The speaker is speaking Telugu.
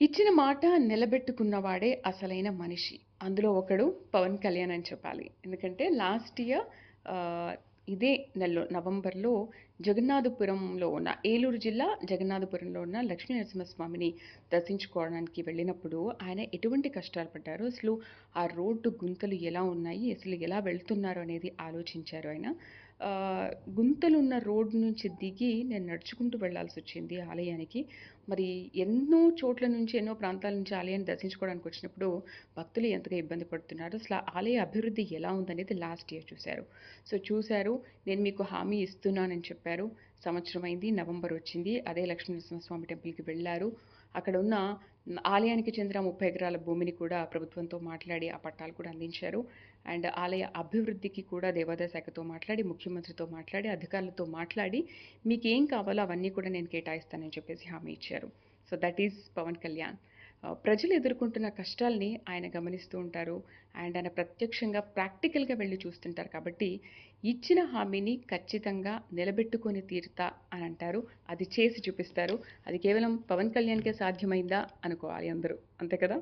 ఇచ్చిన మాట నిలబెట్టుకున్నవాడే అసలైన మనిషి. అందులో ఒకడు 'పవన్ కళ్యాణ్' అని చెప్పాలి. ఎందుకంటే లాస్ట్ ఇయర్ ఇదే నెలలో నవంబర్‌లో జగన్నాథపురంలో ఉన్న ఏలూరు జిల్లా జగన్నాథపురంలో ఉన్న లక్ష్మీ నరసింహస్వామిని దర్శించుకోవడానికి వెళ్ళినప్పుడు ఆయన ఎటువంటి కష్టాలు పడ్డారు అసలు ఆ రోడ్డు గుంతలు ఎలా ఉన్నాయి, అసలు ఎలా వెళ్తున్నారు అనేది ఆలోచించారు ఆయన. గుంతలున్న రోడ్డు నుంచి దిగి నేను నడుచుకుంటూ వెళ్ళాల్సొచ్చింది ఆలయానికి. మరి ఎన్నో చోట్ల నుంచి, ఎన్నో ప్రాంతాల నుంచి ఆలయాన్ని దర్శించుకోవడానికి వచ్చినప్పుడు భక్తులు ఎంతగా ఇబ్బంది పడుతున్నారు, అసలు ఆలయ అభివృద్ధి ఎలా ఉందనేది లాస్ట్ ఇయర్ చూశారు సో, చూశారు నేను మీకు హామీ ఇస్తున్నానని చెప్పారు. సంవత్సరం అయింది. నవంబర్ వచ్చింది. అదే లక్ష్మీనరసింహస్వామి టెంపుల్‌కి వెళ్ళారు అక్కడున్న ఉన్న ఆలయానికి చెందిన 30 ఎకరాల భూమిని కూడా ప్రభుత్వంతో మాట్లాడి ఆ పట్టాలు కూడా అందించారు. అండ్ ఆలయ అభివృద్ధికి కూడా దేవాదాయ శాఖతో మాట్లాడి, ముఖ్యమంత్రితో మాట్లాడి, అధికారులతో మాట్లాడి మీకేం కావాలో అవన్నీ కూడా నేను కేటాయిస్తానని చెప్పేసి హామీ ఇచ్చారు. So, that is Pawan Kalyan. ప్రజలు ఎదుర్కొంటున్న కష్టాల్ని ఆయన గమనిస్తూ ఉంటారు. అండ్ ఆయన ప్రత్యక్షంగా ప్రాక్టికల్‌గా వెళ్ళి చూస్తుంటారు కాబట్టి, ఇచ్చిన హామీని ఖచ్చితంగా నిలబెట్టుకొని తీరుతా అని అంటారు. అది చేసి చూపిస్తారు. అది కేవలం పవన్ కళ్యాణ్‌కే సాధ్యమైందా అనుకోవాలి అందరూ. అంతే కదా!